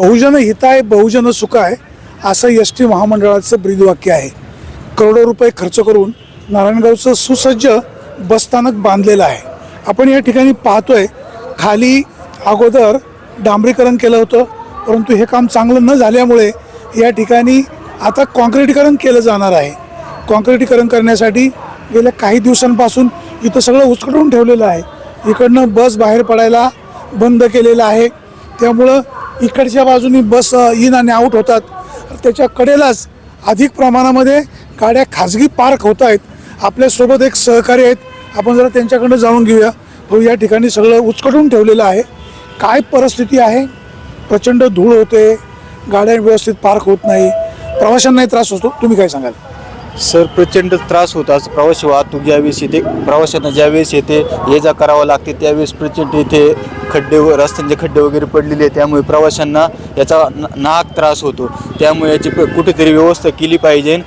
बहुजन हिताय बहुजन सुखाय असं एस टी महामंडळाचं ब्रीदवाक्य आहे. करोडो रुपये खर्च करून नारायणगावचं सुसज्ज बसस्थानक बांधलेलं आहे. आपण या ठिकाणी पाहतोय खाली अगोदर डांबरीकरण केलं होतं परंतु हे काम चांगलं न झाल्यामुळे या ठिकाणी आता कॉन्क्रिटीकरण केलं जाणार आहे. कॉन्क्रिटीकरण करण्यासाठी गेल्या काही दिवसांपासून इथं सगळं उचकडून ठेवलेलं आहे. इकडनं बस बाहेर पडायला बंद केलेलं आहे. त्यामुळं इकडच्या बाजूनी बस इन आणि आऊट होतात. त्याच्या कडेलाच अधिक प्रमाणामध्ये गाड्या खाजगी पार्क होत आहेत. आपल्यासोबत एक सहकारी आहेत. आपण जरा त्यांच्याकडनं जाणून घेऊया. हो या ठिकाणी सगळं उचकटून ठेवलेलं आहे. काय परिस्थिती आहे? प्रचंड धूळ होते. गाड्या व्यवस्थित पार्क होत नाही. प्रवाशांनाही त्रास होतो. तुम्ही काय सांगाल? सर प्रचंड त्रास होता आज प्रवासी वाहतूक ज्यावेळेस येते प्रवाशांना ज्यावेळेस येते ये जा करावं लागते त्यावेळेस प्रचंड इथे खड्डे व रस्त्यांचे खड्डे वगैरे पडलेले आहेत. त्यामुळे प्रवाशांना याचा न- नाहक त्रास होतो. त्यामुळे याची प- कुठेतरी व्यवस्था केली पाहिजे.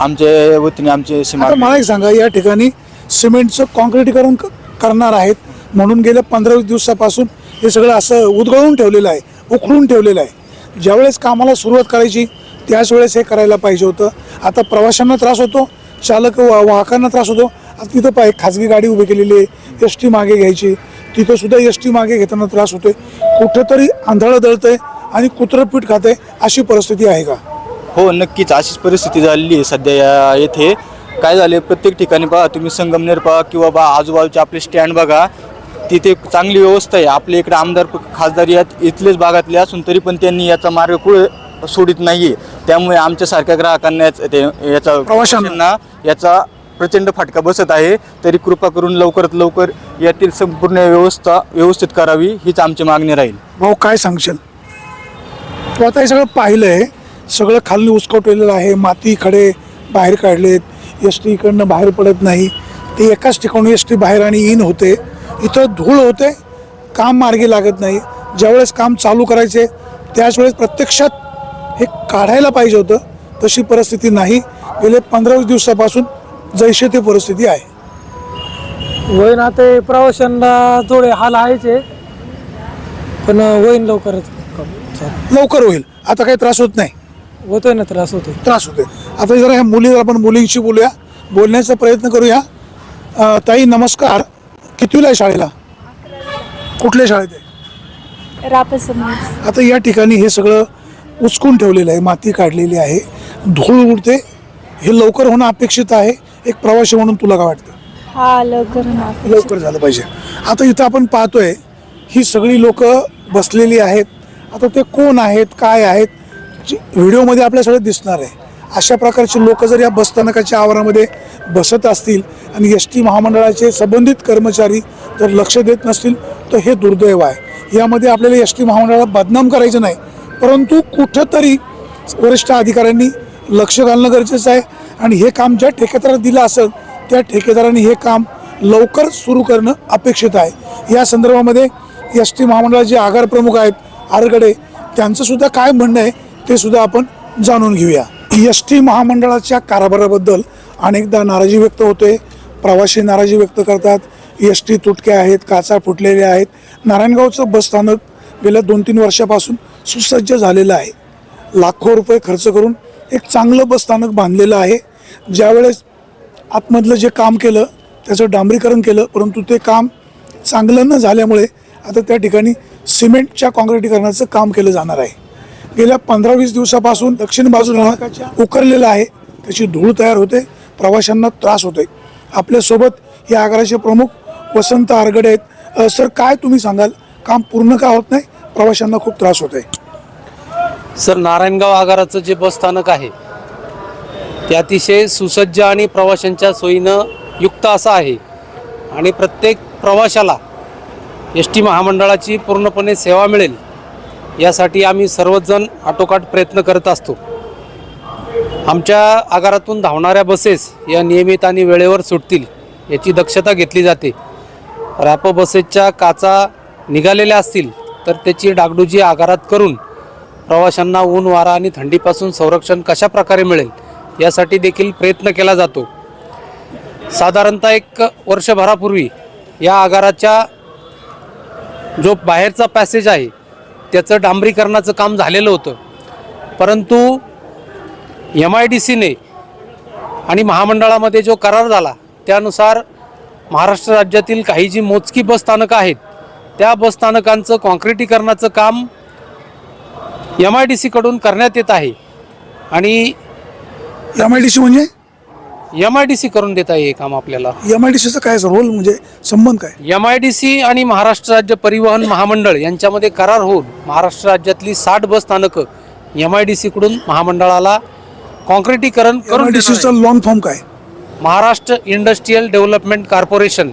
आमच्या वतीने आमचे आता मला एक सांगा या ठिकाणी सिमेंटचं कॉन्क्रिटीकरण क- करणार आहेत. म्हणून गेल्या पंधरा वीस दिवसापासून हे सगळं असं उधगळून ठेवलेलं आहे उखडून ठेवलेलं आहे. ज्यावेळेस कामाला सुरुवात करायची त्याच वेळेस हे करायला पाहिजे होतं. आता प्रवाशांना त्रास होतो चालक वा वाहकांना त्रास होतो. आता तिथं पाय खाजगी गाडी उभी केलेली आहे एस टी मागे घ्यायची. तिथं सुद्धा एस टी मागे घेताना त्रास होतोय. कुठंतरी आंधळं दळतंय आणि कुत्रं पीठ खातंय अशी परिस्थिती आहे का? हो नक्कीच. अशीच परिस्थिती झालेली आहे सध्या या येथे. काय झाले प्रत्येक ठिकाणी पहा तुम्ही संगमनेर पहा किंवा बा आजूबाजूचे आपले स्टँड बघा. तिथे चांगली व्यवस्था आहे. आपल्या इकडे आमदार खासदार यात इथलेच भागातले असून तरी पण त्यांनी याचा मार्ग कुळ सोडित नाही आहे त्यामुळे आमच्यासारख्या ग्राहकांना याच- ते याचा प्रवाशांना. याचा प्रचंड फटका बसत आहे. तरी कृपा करून लवकरात लवकर यातील संपूर्ण व्यवस्था व्यवस्थित करावी हीच आमची मागणी राहील. भाऊ काय सांगशील? तू आता हे सगळं पाहिलंय. सगळं खाली उचकवलेलं आहे. माती खडे बाहेर काढलेत. एस टी इकडनं बाहेर पडत नाही. ते एकाच ठिकाणी एस टी बाहेर आणि इन होते. इथं धूळ होते. काम मार्गी लागत नाही. ज्यावेळेस काम चालू करायचे त्याच वेळेस प्रत्यक्षात हे काढायला पाहिजे होतं तशी परिस्थिती नाही. गेले पंधरा वीस दिवसापासून जैसे ते परिस्थिती आहे. होईन आता हे प्रवाशांना थोडे हाल आहेचे पण होईन लवकरच काम. लवकर होईल. आता काही त्रास होत नाही. होतोय ना त्रास होतोय. त्रास होते आता जरा ह्या मुली आपण मुलींशी बोलूया. बोलण्याचा प्रयत्न करूया. अ, ताई नमस्कार. कितवीला आहे शाळेला? कुठल्या शाळेत आहे? रापसमज आता या ठिकाणी हे सगळं उचकून ठेवलेलं आहे माती काढलेली आहे. धूळ उडते. हे लवकर होणं अपेक्षित आहे. एक प्रवासी म्हणून तुला काय वाटतं? हा लवकर झालं पाहिजे. आता इथं आपण पाहतोय ही सगळी लोक बसलेली आहेत. आता ते कोण आहेत काय आहेत जी- व्हिडिओमध्ये आपल्या सगळं दिसणार आहे. अशा प्रकारचे लोक जर या बसस्थानकाच्या आवारामध्ये बसत असतील आणि एस टी महामंडळाचे संबंधित कर्मचारी जर लक्ष देत नसतील तर हे दुर्दैव आहे. यामध्ये आपल्याला एस टी महामंडळाला बदनाम करायचं नाही. परंतु कुठंतरी वरिष्ठ अधिकाऱ्यांनी लक्ष घालणं गरजेचं आहे आणि हे काम ज्या ठेकेदाराला दिलं असेल त्या ठेकेदाराने हे काम लवकर सुरू करणं अपेक्षित आहे. या संदर्भामध्ये एस टी महामंडळाचे आगार प्रमुख आहेत आरगडे त्यांचंसुद्धा काय म्हणणं आहे ते सुद्धा आपण जाणून घेऊया. एस टी महामंडळाच्या कारभाराबद्दल अनेकदा नाराजी व्यक्त होते प्रवासी नाराजी व्यक्त करतात एस टी तुटके आहेत काचा फुटलेल्या आहेत. नारायणगावचं बसस्थानक गेल्या दोन तीन वर्षापासून सुसज्ज झालेलं आहे. लाखो रुपये खर्च करून एक चांगलं बसस्थानक बांधलेलं आहे. ज्यावेळेस आतमधलं जे काम केलं त्याचं डांबरीकरण केलं परंतु ते काम चांगलं न झाल्यामुळे आता त्या ठिकाणी सिमेंटच्या काँक्रिटीकरणाचं काम केलं जाणार आहे. गेल्या पंधरा वीस दिवसापासून दक्षिण बाजूला उकरलेलं आहे. त्याची धूळ तयार होते प्रवाशांना त्रास होते आपल्यासोबत या आगाराचे प्रमुख वसंत आरगडे आहेत. सर काय तुम्ही सांगाल? काम पूर्ण का होत नाही? प्रवाशांना खूप त्रास होत आहे सर नारायणगाव आगाराचं जे बसस्थानक आहे ते अतिशय सुसज्ज आणि प्रवाशांच्या सोयीनं युक्त असं आहे. आणि प्रत्येक प्रवाशाला एस टी महामंडळाची पूर्णपणे सेवा मिळेल यासाठी आम्ही सर्वजण आटोकाट प्रयत्न करत असतो. आमच्या आगारातून धावणाऱ्या बसेस या नियमित आणि वेळेवर सुटतील याची दक्षता घेतली जाते. रॅपो बसेसच्या काचा निघालेल्या असतील तर त्याची डागडुजी आगारात करून प्रवाशांना ऊन वारा आणि थंडीपासून संरक्षण कशा प्रकारे मिळेल यासाठी देखील प्रयत्न केला जातो. साधारणतः एक वर्षभरापूर्वी या आगाराच्या जो बाहेरचा पॅसेज आहे त्याचं डांबरीकरणाचं काम झालेलं होतं. परंतु एम आय डी सीने आणि महामंडळामध्ये जो करार झाला त्यानुसार महाराष्ट्र राज्यातील काही जी मोजकी बसस्थानकं आहेत त्या बसस्थानकांचं कॉन्क्रिटीकरणाचं काम एम आय डी सीकडून करण्यात येत आहे. आणि एम आय डी सी म्हणजे? एम आय डी सी करून देत आहे हे काम आपल्याला. एम आय डी सीचा काय रोल म्हणजे संबंध काय? एम आय डी सी आणि महाराष्ट्र राज्य परिवहन महामंडळ यांच्यामध्ये करार होऊन महाराष्ट्र राज्यातली साठ बस स्थानकं एम आय डी सीकडून महामंडळाला कॉन्क्रिटीकरण करून. लॉंग फॉर्म काय? Maharashtra industrial development corporation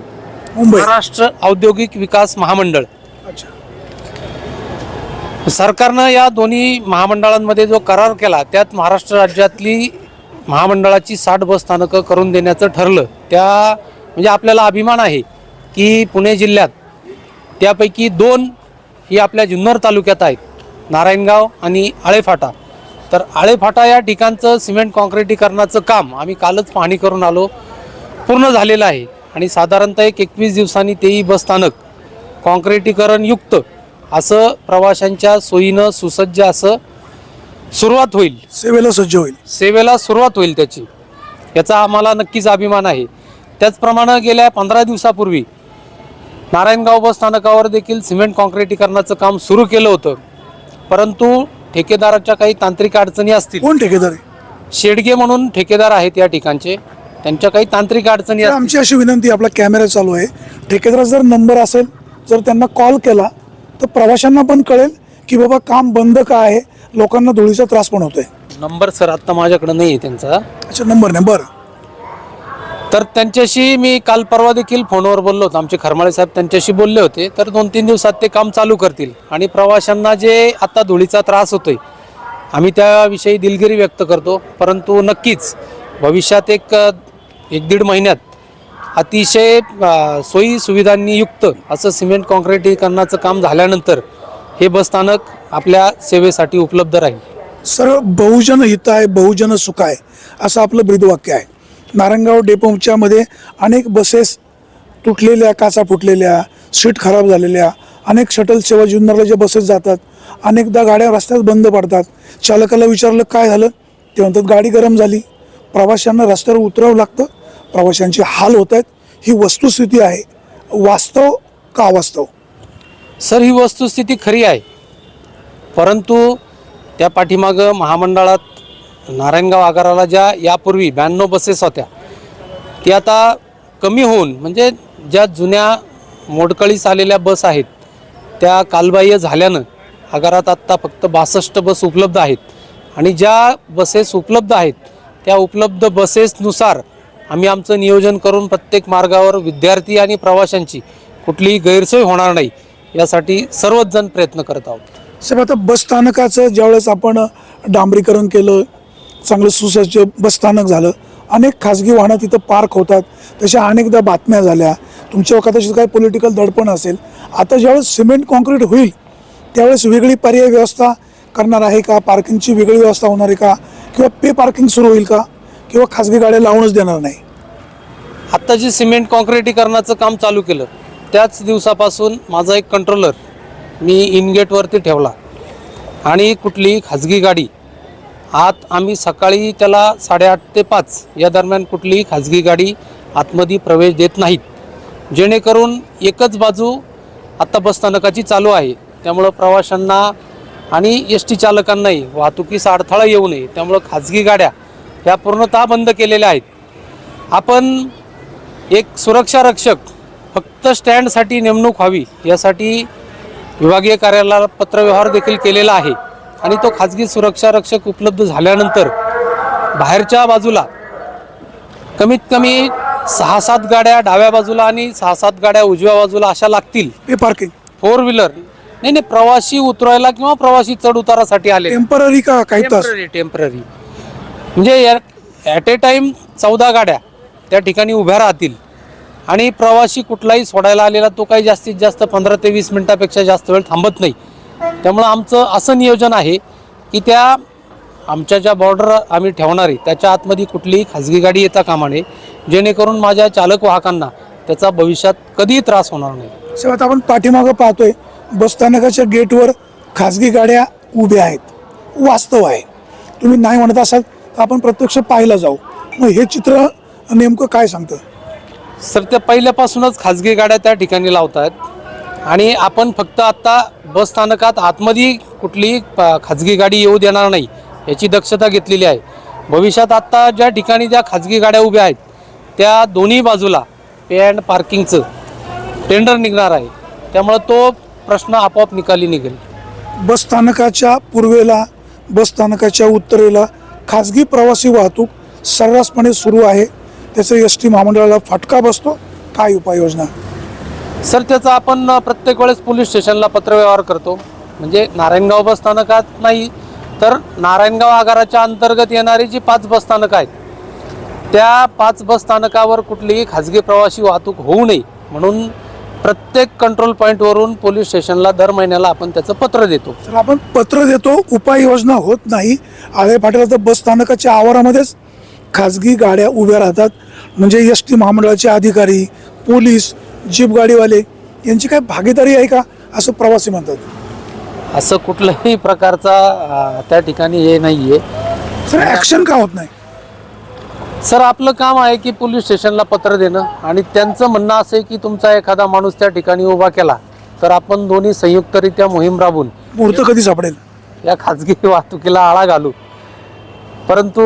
Mumbai. Maharashtra औद्योगिक विकास महामंडळ. अच्छा. सरकारनं या दोन्ही महामंडळांमध्ये जो करार केला त्यात महाराष्ट्र राज्यातली महामंडळाची साठ बस स्थानकं करून देण्याचं ठरलं. त्या म्हणजे आपल्याला अभिमान आहे की पुणे जिल्ह्यात त्यापैकी दोन ही आपल्या जुन्नर तालुक्यात आहेत. नारायणगाव आणि आळेफाटा. तर आळेफाटा या ठिकाणचं सिमेंट कॉन्क्रिटीकरणाचं काम आम्ही कालच पाहणी करून आलो. पूर्ण झालेलं आहे. आणि साधारणतः एक एकवीस दिवसांनी तेही बसस्थानक कॉन्क्रिटीकरण युक्त असं प्रवाशांच्या सोयीनं सुसज्ज असं सुरुवात होईल. सेवेला सज्ज होईल. सेवेला सुरुवात होईल त्याची. याचा आम्हाला नक्कीच अभिमान आहे. त्याचप्रमाणे गेल्या पंधरा दिवसापूर्वी नारायणगाव बस स्थानकावर देखील सिमेंट कॉन्क्रिटीकरणाचं काम सुरू केलं होतं. परंतु ठेकेदाराच्या काही तांत्रिक अडचणी असतील. कोण ठेकेदार आहे? शेडगे म्हणून ठेकेदार आहेत या ठिकाणचे. त्यांच्या काही तांत्रिक अडचणी तर असतील. आमची अशी विनंती आपला कॅमेरा चालू आहे. ठेकेदाराचा जर नंबर असेल जर त्यांना कॉल केला तर प्रवाशांना पण कळेल की बाबा काम बंद का आहे लोकांना धुळीचा त्रास पण होतोय. नंबर सर आत्ता माझ्याकडे नाही आहे त्यांचा. अच्छा नंबर नाही बरं. तर त्यांच्याशी मी काल परवा देखील फोनवर बोललो होतो. आमचे खरमाळे साहेब त्यांच्याशी बोलले होते. तर दोन तीन दिवसात ते काम चालू करतील. आणि प्रवाशांना जे आता धुळीचा त्रास होतोय आम्ही त्याविषयी दिलगिरी व्यक्त करतो. परंतु नक्कीच भविष्यात एक एक दीड महिन्यात अतिशय सोयी सुविधांनी युक्त असं सिमेंट कॉन्क्रिटीकरणाचं काम झाल्यानंतर हे बसस्थानक आपल्या सेवेसाठी उपलब्ध राहील. सर्व बहुजन हित आहे बहुजन सुख आहे असं आपलं ब्रीदवाक्य आहे. नारायणगाव डेपोच्या मध्ये अनेक बसेस तुटलेल्या काचा फुटलेल्या सीट खराब झालेल्या अनेक शटल सेवा जुन्नरला जे बसेस जातात अनेकदा गाड्या रस्त्यात बंद पडतात. चालकाला विचारलं काय झालं? ते म्हणतात गाडी गरम झाली. प्रवाशांना रस्त्यावर उतरावं लागतं. प्रवाशांचे हाल होत आहेत. ही वस्तुस्थिती आहे. वास्तव का वास्तव? सर ही वस्तुस्थिती खरी आहे. परंतु त्या पाठीमागं महामंडळात नारायणगाव आगाराला ज्या यापूर्वी ब्याण्णव बसेस होत्या ती आता कमी होऊन म्हणजे ज्या जुन्या मोडकळीस आलेल्या बस आहेत त्या कालबाह्य झाल्यानं आगारात आत्ता फक्त बासष्ट बस उपलब्ध आहेत. आणि ज्या बसेस उपलब्ध आहेत त्या उपलब्ध बसेसनुसार आम्ही आमचं नियोजन करून प्रत्येक मार्गावर विद्यार्थी आणि प्रवाशांची कुठलीही गैरसोय होणार नाही यासाठी सर्वच जण प्रयत्न करत आहोत. साहेब आता बसस्थानकाचं ज्यावेळेस आपण डांबरीकरण केलं चांगलं सुसज्ज बसस्थानक झालं अनेक खाजगी वाहनं तिथं पार्क होतात तशा अनेकदा बातम्या झाल्या तुमच्या कदाचित काही पॉलिटिकल दडपण असेल आता ज्यावेळेस सिमेंट कॉन्क्रीट होईल त्यावेळेस वेगळी पर्याय व्यवस्था करणार आहे का? पार्किंगची वेगळी व्यवस्था होणार आहे का? किंवा पे पार्किंग सुरू होईल का? किंवा खाजगी गाड्या लावूनच देणार नाही? आत्ता जे सिमेंट कॉन्क्रिटीकरणाचं काम चालू केलं त्याच दिवसापासून माझा एक कंट्रोलर मी इनगेटवरती ठेवला. आणि कुठलीही खाजगी गाडी आत आम्ही सकाळी त्याला साडेआठ ते पाच या दरम्यान कुठलीही खाजगी गाडी आतमध्ये प्रवेश देत नाहीत. जेणेकरून एकच बाजू आत्ता बसस्थानकाची चालू आहे. त्यामुळं प्रवाशांना आणि एस टी चालकांनाही वाहतुकीचा अडथळा येऊ नये त्यामुळं खाजगी गाड्या ह्या पूर्णतः बंद केलेल्या आहेत. आपण एक सुरक्षा रक्षक फक्त स्टँडसाठी नेमणूक व्हावी यासाठी विभागीय कार्यालयाला पत्रव्यवहार देखील केलेला आहे आणि तो खाजगी सुरक्षा रक्षक उपलब्ध झाल्यानंतर बाहेरच्या बाजूला कमीत कमी सहा सात गाड्या डाव्या बाजूला आणि सहा सात गाड्या उजव्या बाजूला अशा लागतील. पार्किंग फोर व्हीलर नाही नाही प्रवासी उतरायला किंवा प्रवासी चढ उतारासाठी आले टेंपररी का? काही तास टेंपररी टेंपररी म्हणजे ॲट ए टाईम चौदा गाड्या त्या ठिकाणी उभ्या राहतील. आणि प्रवासी कुठलाही सोडायला आलेला तो काही जास्तीत जास्त पंधरा ते वीस मिनिटापेक्षा जास्त वेळ थांबत नाही. त्यामुळं आमचं असं नियोजन आहे की त्या आमच्या ज्या बॉर्डर आम्ही ठेवणार आहे त्याच्या आतमध्ये कुठलीही खाजगी गाडी येता कामा नये. जेणेकरून माझ्या चालक वाहकांना त्याचा भविष्यात कधीही त्रास होणार नाही. साहेब आता आपण पाठीमागं पाहतोय. बसस्थानकाच्या गेटवर खाजगी गाड्या उभ्या आहेत. वास्तव आहे. तुम्ही नाही म्हणत असाल तर आपण प्रत्यक्ष पाहायला जाऊ. मग हे चित्र नेमकं काय सांगतं? सर त्या पहिल्यापासूनच खाजगी गाड्या त्या ठिकाणी लावत आहेत आणि आपण फक्त आत्ता बस स्थानकात आतमध्ये कुठलीही खाजगी गाडी येऊ देणार नाही याची दक्षता घेतलेली आहे. भविष्यात आत्ता ज्या ठिकाणी ज्या खाजगी गाड्या उभ्या आहेत त्या दोन्ही बाजूला पे अँड पार्किंगचं टेंडर निघणार आहे. त्यामुळं तो प्रश्न आपोआप निकाली निघेल. बस स्थानकाच्या पूर्वेला बस स्थानकाच्या उत्तरेला खाजगी प्रवासी वाहतूक सर्रासपणे सुरू आहे. त्याचा एस टी महामंडळाला फटका बसतो. काय उपाययोजना? सर त्याचा आपण प्रत्येक वेळेस पोलीस स्टेशनला पत्रव्यवहार करतो. म्हणजे नारायणगाव बस स्थानकात नाही तर नारायणगाव आगाराच्या अंतर्गत येणारी जी पाच बस स्थानकं आहेत त्या पाच बस स्थानकावर कुठलीही खाजगी प्रवासी वाहतूक होऊ नये. म्हणून प्रत्येक कंट्रोल पॉईंटवरून पोलीस स्टेशनला दर महिन्याला आपण त्याचं पत्र देतो. तर आपण पत्र देतो उपाययोजना होत नाही. आळे तर बस स्थानकाच्या आवारामध्येच खाजगी गाड्या उभ्या राहतात. म्हणजे एस टी महामंडळाचे अधिकारी पोलीस जीप गाडीवाले यांची काय भागीदारी आहे का असं प्रवासी म्हणतात. असं कुठल्याही प्रकारचा त्या ठिकाणी हे नाही आहे सर ॲक्शन का होत नाही? सर आपलं काम आहे की पोलीस स्टेशनला पत्र देणं आणि त्यांचं म्हणणं असं आहे की तुमचा एखादा माणूस त्या ठिकाणी उभा केला तर आपण दोन्ही संयुक्तरित्या मोहीम राबवून मुहूर्त कधी सापडेल? या खाजगी वाहतुकीला आळा घालू. परंतु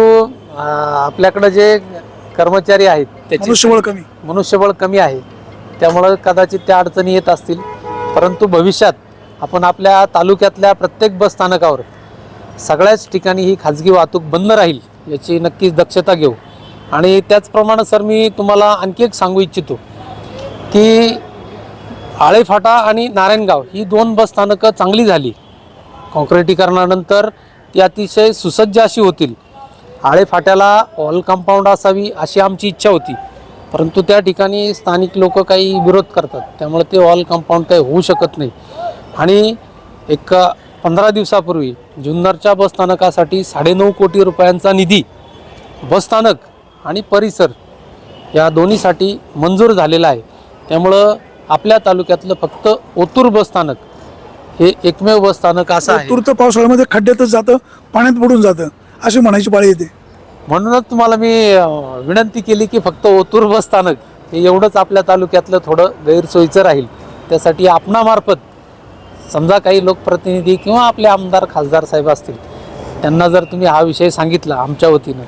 आपल्याकडं जे कर्मचारी आहेत त्याची मनुष्यबळ कमी. मनुष्यबळ कमी आहे. त्यामुळं कदाचित त्या अडचणी येत असतील. परंतु भविष्यात आपण आपल्या तालुक्यातल्या प्रत्येक बस स्थानकावर सगळ्याच ठिकाणी ही खाजगी वाहतूक बंद राहील याची नक्कीच दक्षता घेऊ. आणि त्याचप्रमाणे सर मी तुम्हाला आणखी एक सांगू इच्छितो की आळेफाटा आणि नारायणगाव ही दोन बस स्थानकं चांगली झाली. काँक्रिटीकरणानंतर ती अतिशय सुसज्ज अशी होतील. आळेफाट्याला ऑल कंपाऊंड असावी अशी आमची इच्छा होती. परंतु त्या ठिकाणी स्थानिक लोक काही विरोध करतात. त्यामुळे ते ऑल कंपाऊंड काही होऊ शकत नाही. आणि एक पंधरा दिवसापूर्वी जुन्नरच्या बसस्थानकासाठी साडेनऊ कोटी रुपयांचा निधी बसस्थानक आणि परिसर या दोन्हीसाठी मंजूर झालेला आहे. त्यामुळं आपल्या तालुक्यातलं फक्त ओतूर बसस्थानक हे एकमेव बसस्थानक असं आहे. तुर्त पावसाळ्यामध्ये खड्ड्यातच जातं पाण्यात बुडून जातं अशी म्हणायची पाळी येते. म्हणूनच तुम्हाला मी अं, विनंती केली की फक्त ओतूर बस स्थानक हे एवढंच आपल्या तालुक्यातलं थोडं गैरसोयीचं राहील. त्यासाठी आपणामार्फत समजा काही लोकप्रतिनिधी किंवा आपले आमदार खासदार साहेब असतील त्यांना जर तुम्ही हा विषय सांगितला आमच्या वतीनं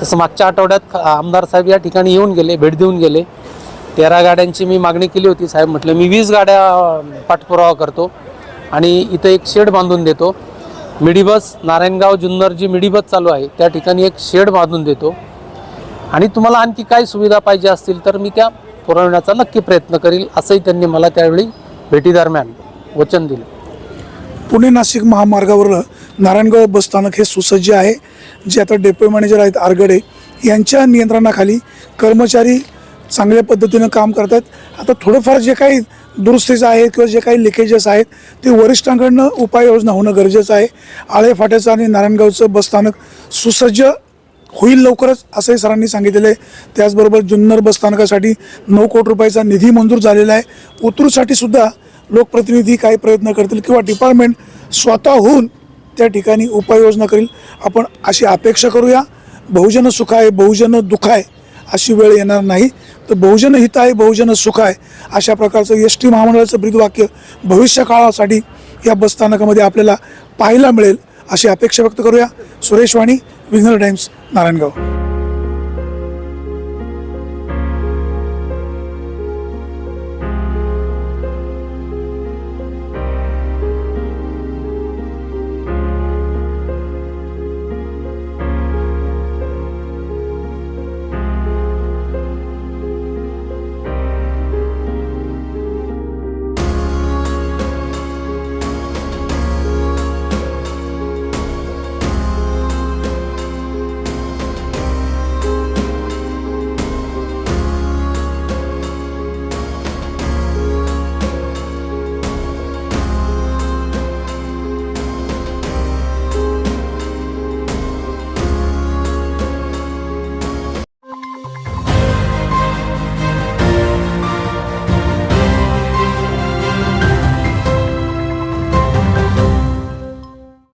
तसं मागच्या आठवड्यात आमदार साहेब या ठिकाणी येऊन गेले भेट देऊन गेले. तेरा गाड्यांची मी मागणी केली होती साहेब म्हटलं मी वीस गाड्या पाठपुरावा करतो आणि इथं एक शेड बांधून देतो. मिडी बस नारायणगाव जुन्नर जी मिडी बस चालू आहे त्या ठिकाणी एक शेड बांधून देतो. आणि तुम्हाला आणखी काय सुविधा पाहिजे असतील तर मी त्या पुरवण्याचा नक्की प्रयत्न करील असंही त्यांनी मला त्यावेळी भेटीदरम्यान वचन दिलं. पुणे नाशिक महामार्गावर नारायणगाव बसस्थानक हे सुसज्ज आहे जे आता डेपो मॅनेजर आहेत आरगडे यांच्या नियंत्रणाखाली कर्मचारी चांगल्या पद्धतीनं काम करतात आता थोडंफार जे काही दुरुस्तीचं आहे किंवा जे काही लिकेजेस आहेत ते वरिष्ठांकडनं उपाययोजना होणं गरजेचं आहे. आळेफाट्याचं आणि नारायणगावचं बसस्थानक सुसज्ज होईल लवकरच असंही सरांनी सांगितलेलं आहे. त्याचबरोबर जुन्नर बसस्थानकासाठी नऊ कोटी रुपयाचा निधी मंजूर झालेला आहे. उतरूसाठी सुद्धा लोकप्रतिनिधी काही प्रयत्न करतील किंवा डिपार्टमेंट स्वतःहून त्या ठिकाणी उपाययोजना करील. आपण अशी अपेक्षा करूया बहुजन सुखाय बहुजन दुखाय अशी वेळ येणार नाही. तर बहुजन हिताय बहुजन सुखाय अशा प्रकारचं एस टी महामंडळाचं ब्रीदवाक्य भविष्यकाळासाठी या बसस्थानकामध्ये आपल्याला पाहायला मिळेल अशी अपेक्षा व्यक्त करूया. सुरेश वाणी विघ्नर टाइम्स नारायणगाव.